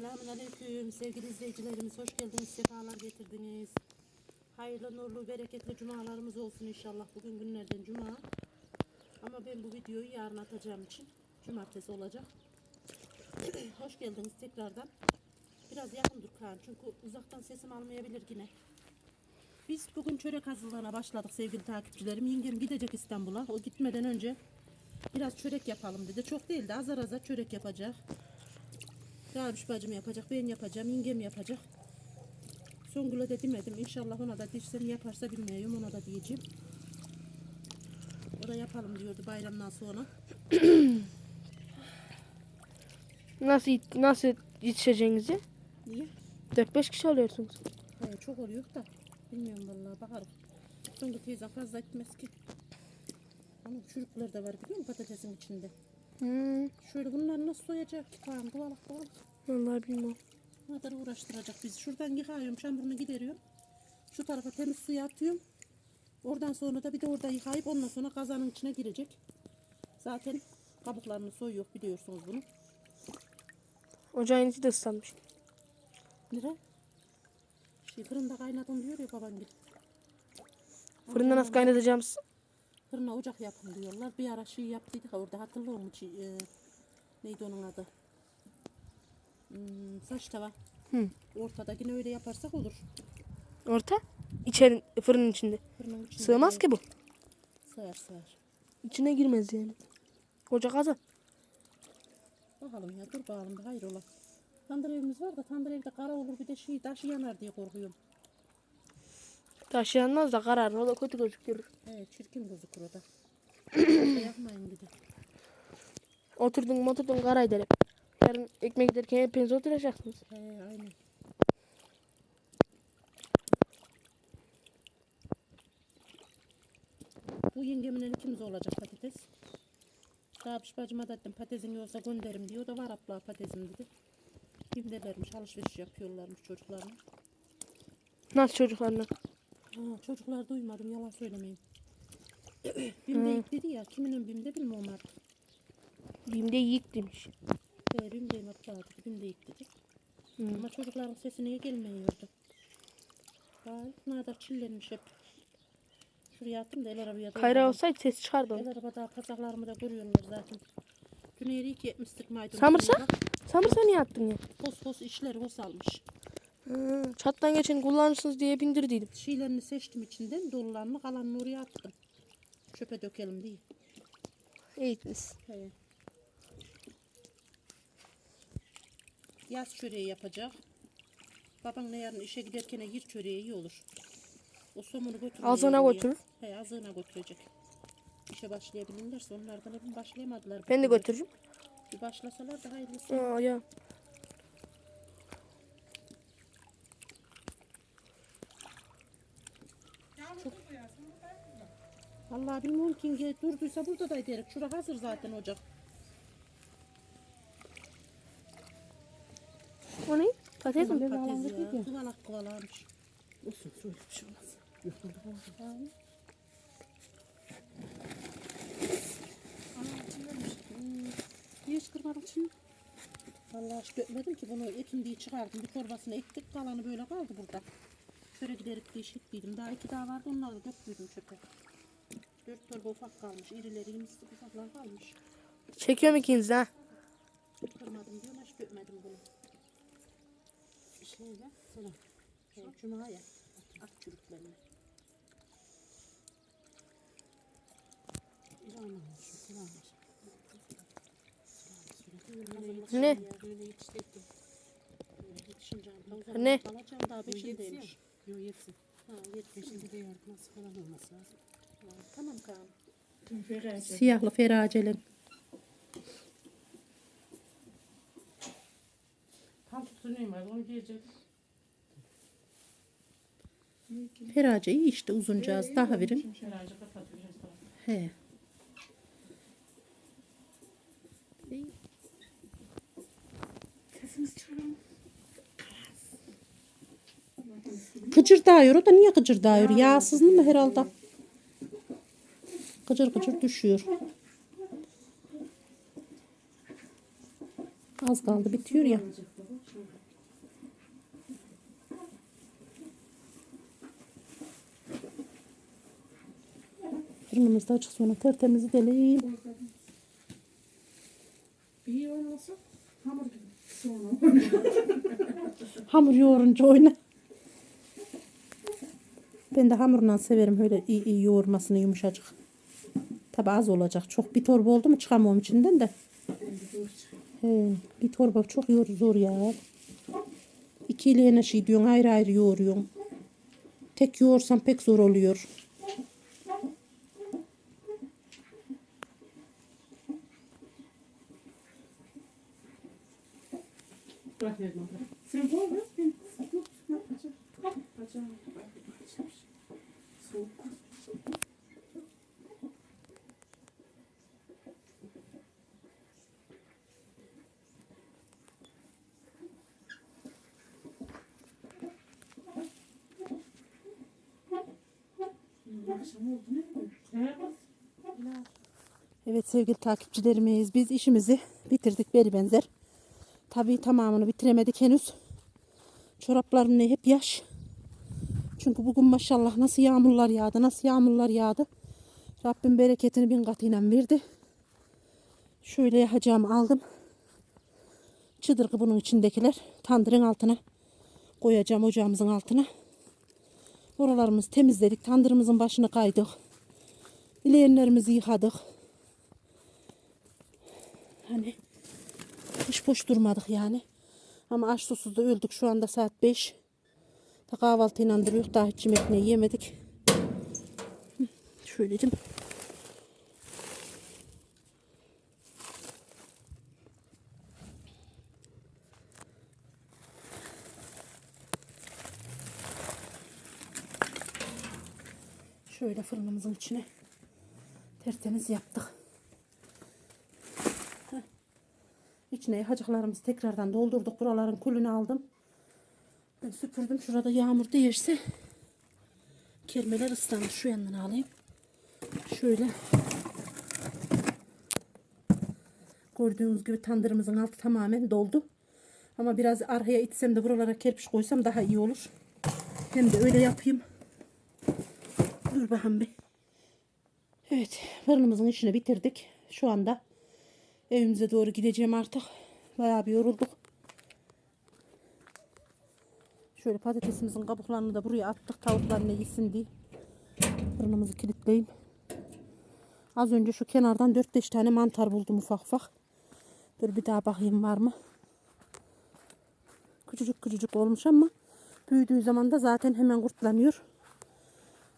Selamünaleyküm sevgili izleyicilerimiz. Hoş geldiniz, sefalar getirdiniz. Hayırlı, nurlu, bereketli cumalarımız olsun inşallah. Bugün günlerden cuma. Ama ben bu videoyu yarın atacağım için cumartesi olacak. Hoş geldiniz tekrardan. Biraz yakın dur Kaan çünkü uzaktan sesim almayabilir yine. Biz bugün çörek hazırlığına başladık sevgili takipçilerim. Yengem gidecek İstanbul'a. O gitmeden önce biraz çörek yapalım dedi. Çok değil de azar azar çörek yapacak. Gabiş bacım yapacak, ben yapacağım, yengem yapacak. Songül'e de demedim. İnşallah ona da dişsem yaparsa bilmiyorum. Ona da diyeceğim. O da yapalım diyordu bayramdan sonra. Nasıl nasıl yetişeceğinizi? Niye? 4-5 kişi alıyorsunuz. He, çok oluyor da. Bilmiyorum vallahi bakarım. Songül teyze fazla etmez ki. Ama çürükler de var biliyor musun patatesin içinde. Hmm, Şöyle bunları nasıl soyacak ki? Tamam kovalak kovalak. vallahi bilmiyorum. Ne kadar uğraştıracak bizi. Şuradan yıkıyorum, çamurunu gideriyorum. Şu tarafa temiz suya atıyorum. Oradan sonra da bir de orada yıkayıp ondan sonra kazanın içine girecek. Zaten kabuklarını soyuyor biliyorsunuz bunu. Ocağın içi de ıslanmış. Nere? Şey fırında kaynadım diyor ya baban gibi. Fırında nasıl kaynatacağımız? Fırına ocak yapın diyorlar. Bir ara şey yaptıydık orada hatırlıyor musun? E, neydi onun adı? Hmm, saç tava. Hı. Ortada yine öyle yaparsak olur. Orta. İçeri fırının içinde. Fırının içinde Sığmaz ki bu. Sığar sığar. İçine girmez yani. Koca kazan. Bakalım ya dur bakalım bir hayır ola. Tandır evimiz var da tandır evde kara olur bir de şey taşı yanar diye korkuyorum. Taş yanmaz da karar. O da kötü gözükür. He çirkin gözükür o da. Yapmayın bir de. Oturdun mu oturdun kara hep. Yarın ekmek giderken hepiniz oturacaksınız. He aynen. Bu yengemin ikimiz olacak patates. Rabiş bacıma da dedim patatesin yoksa gönderim diyor. O da var abla patatesim dedi. Kimdelermiş alışveriş yapıyorlarmış çocuklarına. Nasıl çocuklarına? Ha, çocuklar duymadım yalan söylemeyin. Bim'de ilk dedi ya kiminin Bim'de bilmiyorum artık. Bim'de yiyik demiş. He, hatta dedi. Bim'de ilk dedi. Hı. Ama çocukların sesi niye gelmiyordu? Bak ne kadar çillenmiş hep. Şuraya attım da el arabaya da. Kayra olsaydı ses çıkardı El arabada pasaklarımı da görüyorlar zaten. Dün ki etmiştik maydanoz. Samırsa? Samırsa niye attın ya? Pos pos işleri hos almış. Hı, çattan geçen kullanırsınız diye bindirdiydim. Şeylerini seçtim içinden dolularını kalanını oraya attım. Çöpe dökelim diye. Eğitiniz. Yaz çöreği yapacak. Baban ne yarın işe giderken yer çöreği iyi olur. O somunu götürüyor. Ağzına götürür. He ağzına götürecek. İşe başlayabilirlerse onlardan hep başlayamadılar. Ben de götürürüm. Bir başlasalar da hayırlısı. Aa, ya. Vallahi bilmiyorum ki durduysa burada da ederek. Şura hazır zaten ocak. O ne? Patates mi? Patates ya. Kıvalak kıvalamış. Olsun söyle bir şey olmaz. Yok burada Niye çıkarmadın şimdi? Vallahi hiç dökmedim ki bunu ekin diye çıkardım. Bir torbasını ektik kalanı böyle kaldı burada. Şöyle giderip diye şekliydim. Daha iki daha vardı onları da döktüydüm çöpe. Dört torba ufak kalmış. İrileri misli ufaklar kalmış. Çekiyorum ikinizi ha. Kırmadım diyorum hiç dökmedim bunu. Şöyle selam. Şey, Cuma'ya at çürüklerini. Ne? Ne? Yok yetsin. Ha yetmiş. Beşinde de yardıması falan olması lazım. Tamam Kaan. Siyahlı feraceli. Tam tutunayım var onu giyecek. Ferace iyi işte uzuncağız. Daha verin. Şeracı kapatıyor. He. Sesimiz çıkaralım. Gıcır dağıyor. O da niye gıcır dağıyor? Yağsız mı herhalde? gıcır gıcır düşüyor. Az kaldı bitiyor ya. Fırınımız da açık sonra tertemiz edelim. İyi olmasa hamur gibi. hamur yoğurunca oyna. Ben de hamurla severim öyle iyi, iyi yoğurmasını yumuşacık. Tabi az olacak. Çok bir torba oldu mu çıkamam içinden de. He, bir torba çok yor, zor ya. İki ile şey diyorsun ayrı ayrı yoğuruyorsun. Tek yoğursam pek zor oluyor. Bırak yerine bırak. Sen koy ya. Ben yok. Yok. Açar. Açar. Açar. Soğuk. Akşam oldu ne? Ne kız? Evet sevgili takipçilerimiz biz işimizi bitirdik beri benzer. Tabii tamamını bitiremedik henüz. Çoraplarım ne hep yaş. Çünkü bugün maşallah nasıl yağmurlar yağdı nasıl yağmurlar yağdı. Rabbim bereketini bin katıyla verdi. Şöyle yapacağımı aldım. Çıdırgı bunun içindekiler. Tandırın altına koyacağım ocağımızın altına. Oralarımızı temizledik. Tandırımızın başını kaydık. Bileğenlerimizi yıkadık. Hani hiç boş durmadık yani. Ama aç susuz da öldük. Şu anda saat 5. Da kahvaltı inandırıyor. Daha hiç yemek yemedik. Şöyle diyeyim. Şöyle fırınımızın içine tertemiz yaptık. Heh. İçine yağcıklarımızı tekrardan doldurduk. Buraların külünü aldım. Ben süpürdüm. Şurada yağmur değirse kermeler ıslanır. Şu yandan alayım. Şöyle gördüğünüz gibi tandırımızın altı tamamen doldu. Ama biraz arkaya itsem de buralara kerpiç koysam daha iyi olur. Hem de öyle yapayım. Dur bakalım. Evet fırınımızın işini bitirdik. Şu anda evimize doğru gideceğim artık. Bayağı bir yorulduk. Şöyle patatesimizin kabuklarını da buraya attık. Tavuklar ne yesin diye. Fırınımızı kilitleyeyim. Az önce şu kenardan 4-5 tane mantar buldum ufak ufak. Dur bir daha bakayım var mı? Küçücük küçücük olmuş ama büyüdüğü zaman da zaten hemen kurtlanıyor.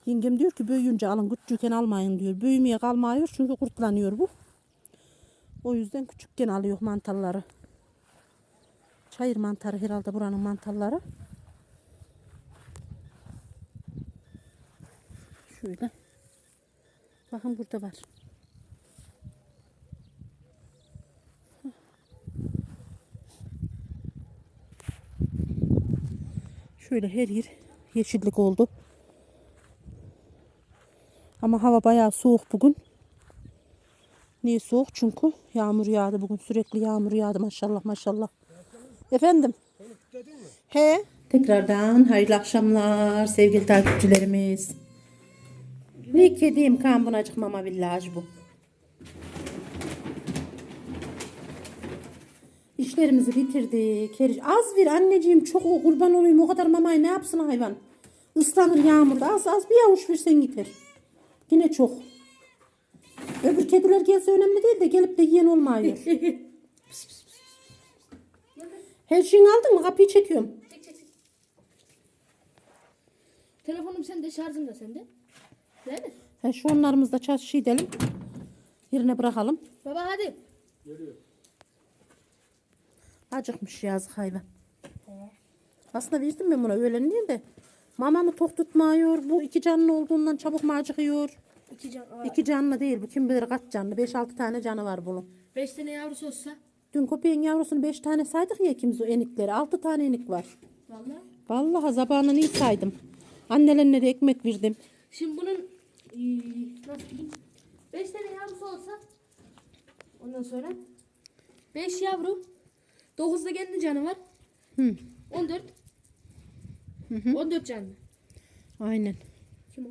Yengem diyor ki büyüyünce alın küçükken almayın diyor. Büyümeye kalmıyor çünkü kurtlanıyor bu. O yüzden küçükken alıyor mantarları. Çayır mantarı herhalde buranın mantarları. Şöyle. Bakın burada var. Şöyle her yer yeşillik oldu. Ama hava bayağı soğuk bugün. Niye soğuk? Çünkü yağmur yağdı bugün. Sürekli yağmur yağdı maşallah maşallah. Efendim? He? Tekrardan hayırlı akşamlar sevgili takipçilerimiz. Ne kediyim kan bunacık mama villaj bu. İşlerimizi bitirdik. Az bir anneciğim çok o kurban olayım o kadar mamayı ne yapsın hayvan? Islanır yağmurda az az bir avuç versen yeter. Yine çok. Öbür kediler gelse önemli değil de gelip de yiyen olmuyor. Pis, pis, pis. Her şeyini aldın mı? Kapıyı çekiyorum. Telefonum sende, şarjım da sende. Değil mi? He, şu onlarımızda çarşı şey edelim. Yerine bırakalım. Baba hadi. Acıkmış yazık hayvan. Aslında verdim ben buna öğlen değil de. Mamamı tok tutmuyor. Bu iki canlı olduğundan çabuk mı? İki, can, İki canlı değil. Bu kim bilir kaç canlı. 5-6 tane canı var bunun. Beş tane yavrusu olsa? Dün köpeğin yavrusunu 5 tane saydık ya ikimiz o enikleri. 6 tane enik var. Vallahi? Vallahi zabanını iyi saydım. Annelerine de ekmek verdim. Şimdi bunun nasıl diyeyim? 5 tane yavrusu olsa ondan sonra 5 yavru 9'da kendi canı var. Hı. 14 Hı hı. 14 canlı. Aynen. Kim o?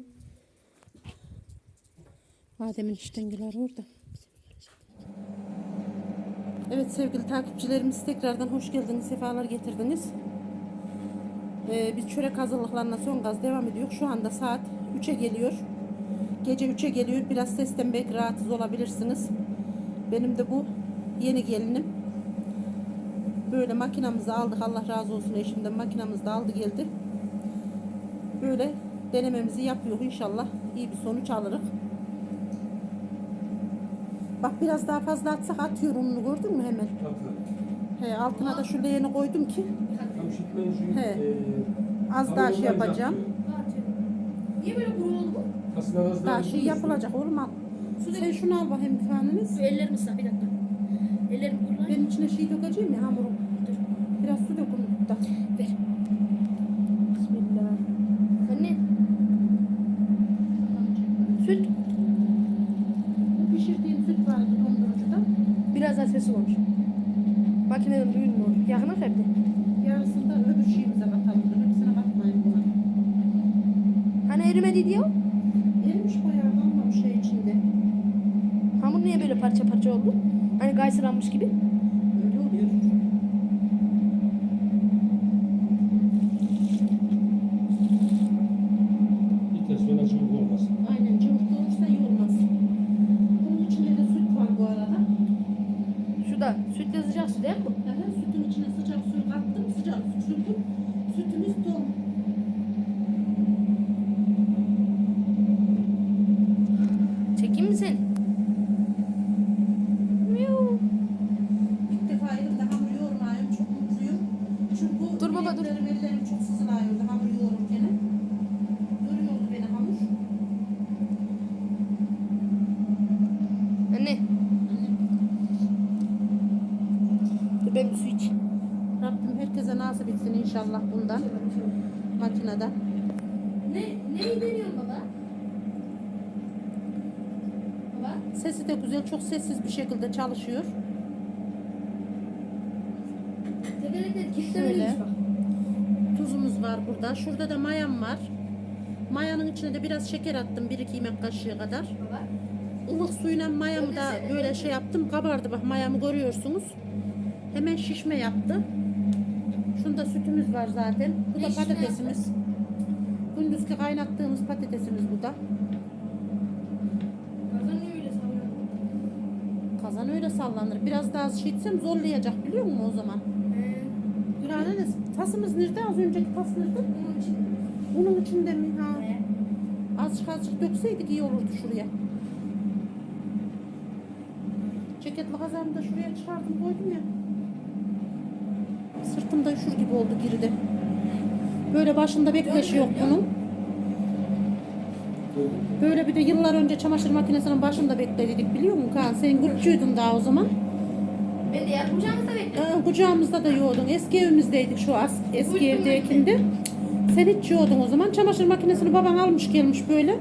Adem'in işten güler orada. Evet sevgili takipçilerimiz tekrardan hoş geldiniz, sefalar getirdiniz. Ee, biz çörek hazırlıklarına son gaz devam ediyor. Şu anda saat 3'e geliyor. Gece 3'e geliyor. Biraz sesten belki rahatsız olabilirsiniz. Benim de bu yeni gelinim. Böyle makinamızı aldık. Allah razı olsun eşimden makinamızı da aldı geldi. Böyle denememizi yapıyor. İnşallah iyi bir sonuç alırız. Bak biraz daha fazla atsak atıyor ununu gördün mü hemen? He, altına da şu leğeni koydum ki He. eee, az daha şey yapacağım. Niye böyle kuru oldu bu? Aslında az Daha şey yapılacak oğlum al. Sen şunu al bakayım bir taneniz. Ellerimi ısla bir dakika. Ellerim kurular. Ben içine şey dökeceğim ya hamuru. Biraz su dökün da. Ver. Bismillah. Anne. Süt. Bu pişirdiğim süt vardı dondurucuda. Biraz daha sesi olmuş. Makineden duyulmuyor. Yakına kaydı. Yarısını da öbür şeyimize katalım. Hepsine katmayın buna. Hani erimedi diyor. Erimiş bayağı kalmamış şey içinde. Hamur niye böyle parça parça oldu? Gaysıranmış gibi. Bileklerim, ellerim çok sızılıyordu hamur yoğururken. Yoruyordu beni hamur. Anne. Dur ben bir su iç. Rabbim herkese nasip etsin inşallah bundan. Makinede. Ne, neyi deniyorsun baba? Baba? Sesi de güzel, çok sessiz bir şekilde çalışıyor. Tekerlekleri Şöyle. kilitlemeliymiş bak. Tuzumuz var burada. Şurada da mayam var. Mayanın içine de biraz şeker attım. 1-2 yemek kaşığı kadar. Ilık suyla mayamı da böyle şey yaptım. Kabardı bak mayamı görüyorsunuz. Hemen şişme yaptı. Şunda sütümüz var zaten. Bu da şişme patatesimiz. Gündüzki kaynattığımız patatesimiz bu da. Kazan niye öyle savuruyor? Kazan öyle sallanır. Biraz daha etsem zorlayacak biliyor musun o zaman? Ee, ne? Tasımız nerede? Az önceki tas nerede? bunun için. Bunun içinde mi? Ha. Ee, Azıcık azıcık dökseydik iyi olurdu şuraya. Ceketli kazağımı da şuraya çıkardım koydum ya. Sırtımda üşür gibi oldu girdi. Böyle başında bekleşi yok bunun. Böyle bir de yıllar önce çamaşır makinesinin başında bekledik biliyor musun Kaan? Sen küçüğüydün daha o zaman. Ben de yardımcımızda bekliyorum. Aa, kucağımızda da yoğurdun. Eski evimizdeydik şu as- eski Buyurun, evdekinde. Sen hiç yoğurdun o zaman. Çamaşır makinesini baban almış gelmiş böyle.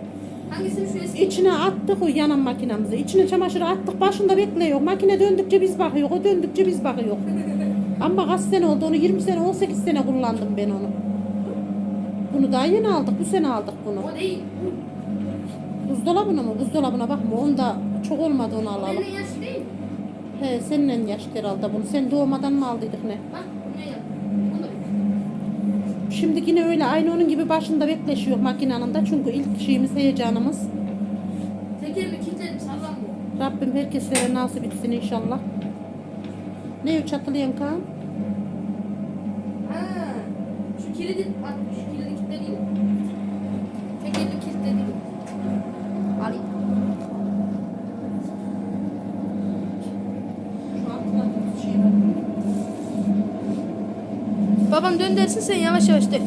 Hangisini şu eski? İçine attık o yanan makinamızı. İçine çamaşırı attık başında bekliyor. Makine döndükçe biz bakıyor. O döndükçe biz bakıyor. Ama kaç sene oldu onu 20 sene 18 sene kullandım ben onu. Bunu daha yeni aldık. Bu sene aldık bunu. O değil. Buzdolabına mı? Buzdolabına bakma. Onda çok olmadı onu alalım. yaşı değil. He seninle yaşlı herhalde bunu. Sen doğmadan mı aldıydık ne? Bak bu? Bunu da Şimdi yine öyle aynı onun gibi başında bekleşiyor makinenin de. Çünkü ilk şeyimiz heyecanımız. Tekerimi kilitledim sallanmıyor. Rabbim herkese nasip etsin inşallah. Ne o çatılayan Kaan? Ha, şu kilidi şu kilidi kilitledim. Tekerini kilitledim. Alayım. Şu altına bir şey var. Babam dön dersin sen yavaş yavaş dök.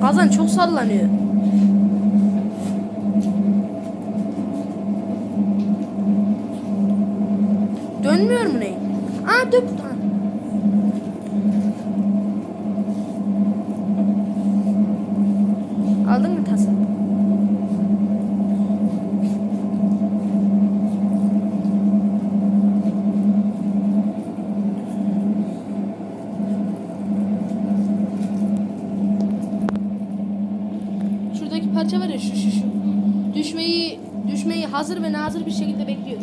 Kazan çok sallanıyor. Dönmüyor mu ne? Aa dök. hazır bir şekilde bekliyor.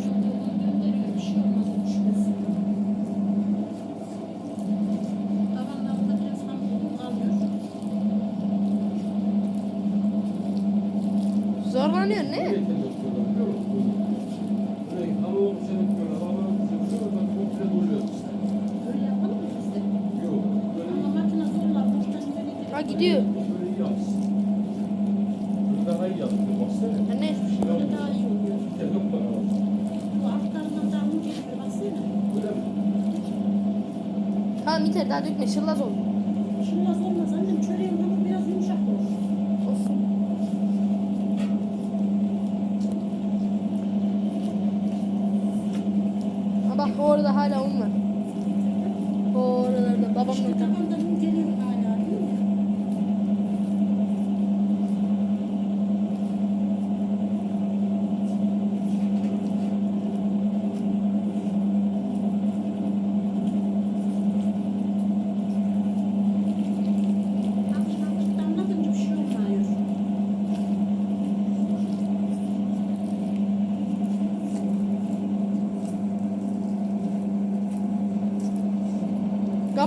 Zorlanıyor ne? Tamam yeter daha dökme şırlaz oldu. Şırlaz olmaz annem çöreğim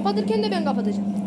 아빠들 캔디 뱅가 받으자.